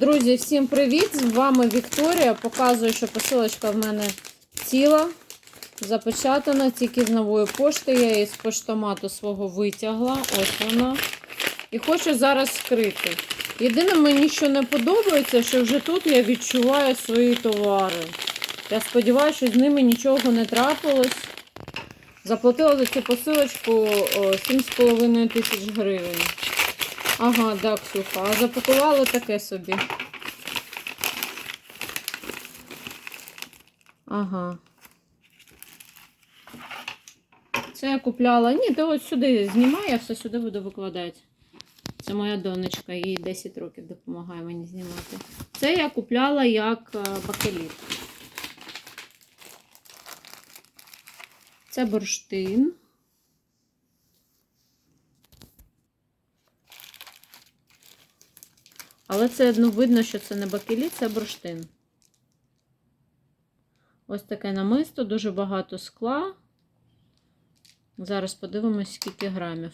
Друзі, всім привіт! З вами Вікторія. Показую, що посилочка в мене ціла, запечатана, тільки з нової пошти. Я її з поштомату свого витягла. Ось вона. І хочу зараз скрити. Єдине, мені що не подобається, що вже тут я відчуваю свої товари. Я сподіваюся, що з ними нічого не трапилось. Заплатила за цю посилочку 7,5 тисяч гривень. Ага, да, Ксюха. А запакували таке собі. Ага. Це я купляла. Ні, ти ось сюди знімай, я все сюди буду викладати. Це моя донечка, їй 10 років допомагає мені знімати. Це я купляла як е, бакеліт. Це бурштин. Але це ну, видно, що це не бакеліт, це бурштин. Ось таке намисто, дуже багато скла. Зараз подивимось, скільки грамів.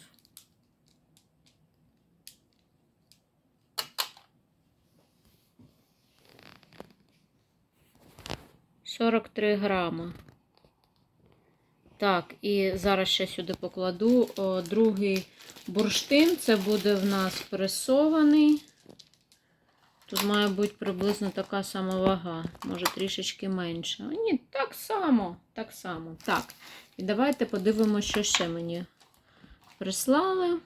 Сорок три грами. Так, і зараз ще сюди покладу о, другий бурштин. Це буде в нас пресований. Тут має бути приблизно така сама вага, може трішечки менше. А ні, так само, так само. Так, і давайте подивимося, що ще мені прислали.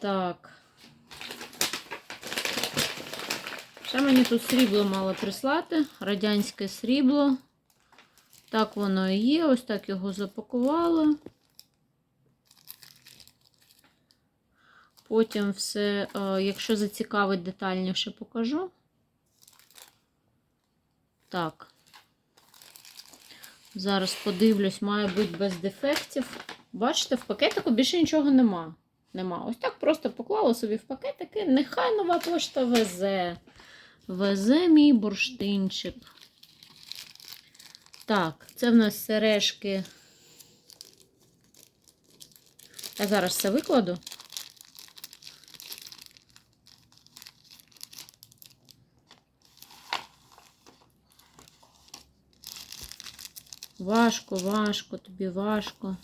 Так. Ще мені тут срібло мало прислати, радянське срібло. Так воно і є, ось так його запакували. Потім все, е, якщо зацікавить детальніше, покажу. Так. Зараз подивлюсь, має бути без дефектів. Бачите, в пакетику більше нічого нема. Нема. Ось так просто поклала собі в пакетики. Нехай нова пошта везе. Везе мій бурштинчик. Так, це в нас сережки. Я зараз все викладу. Важко, важко, тобі важко.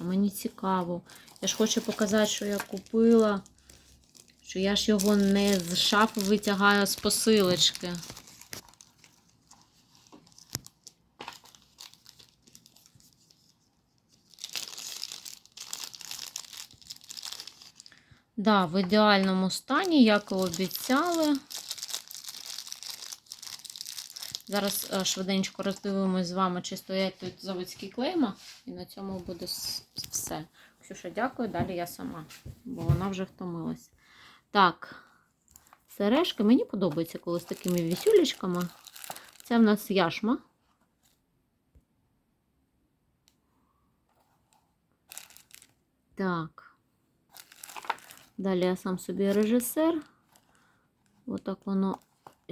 А мені цікаво. Я ж хочу показати, що я купила. Що я ж його не з шафи витягаю а з посилочки. Да, в ідеальному стані, як і обіцяли. Зараз е, швиденько роздивимось з вами, чи стоять тут заводські клейма, і на цьому буде все. Ксюша, дякую. Далі я сама, бо вона вже втомилась. Так, сережки. Мені подобається, коли з такими вісюлечками. Це в нас яшма. Так. Далі я сам собі режисер. Отак воно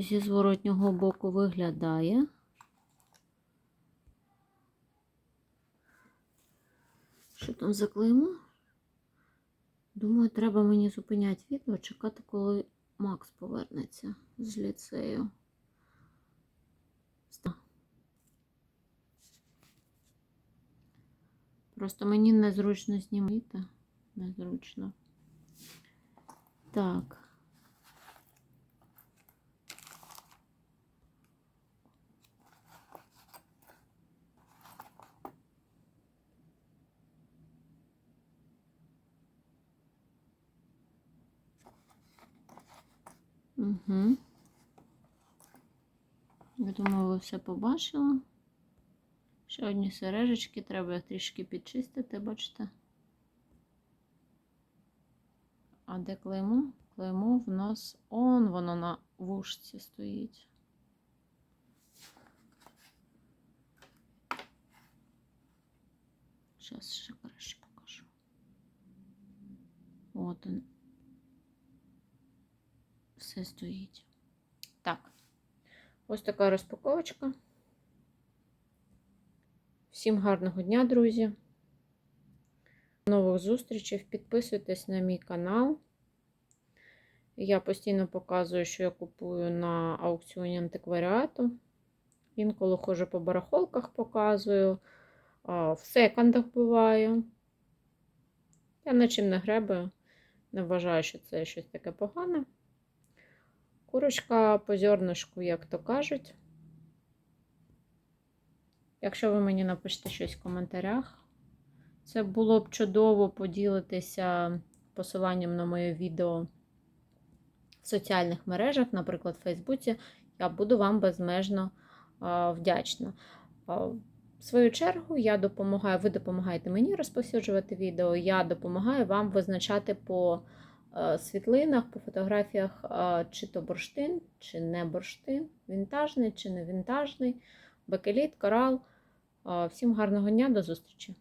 зі зворотнього боку виглядає. Що там за клеймо? Думаю, треба мені зупиняти відео, чекати, коли Макс повернеться з ліцею. Просто мені незручно знімати. Незручно. Так. Угу. Я думаю, ви все побачили. Ще одні сережечки, треба трішки підчистити, бачите? А де клеймо? Клеймо в нас он воно на вушці стоїть. Зараз ще краще покажу. От він. Все стоїть. Так. Ось така розпаковочка. Всім гарного дня, друзі. До нових зустрічей. Підписуйтесь на мій канал. Я постійно показую, що я купую на аукціоні антикваріату. Інколи ходжу по барахолках, показую. В секондах буваю. Я нічим не гребаю. Не вважаю, що це щось таке погане. Курочка по зернишку, як то кажуть. Якщо ви мені напишете щось в коментарях, це було б чудово поділитися посиланням на моє відео в соціальних мережах, наприклад, в Фейсбуці. Я буду вам безмежно вдячна. В свою чергу, я допомагаю, ви допомагаєте мені розповсюджувати відео, я допомагаю вам визначати по світлинах, по фотографіях, е, чи то бурштин, чи не бурштин, вінтажний, чи не вінтажний, бакеліт, корал. Е, Всім гарного дня, до зустрічі!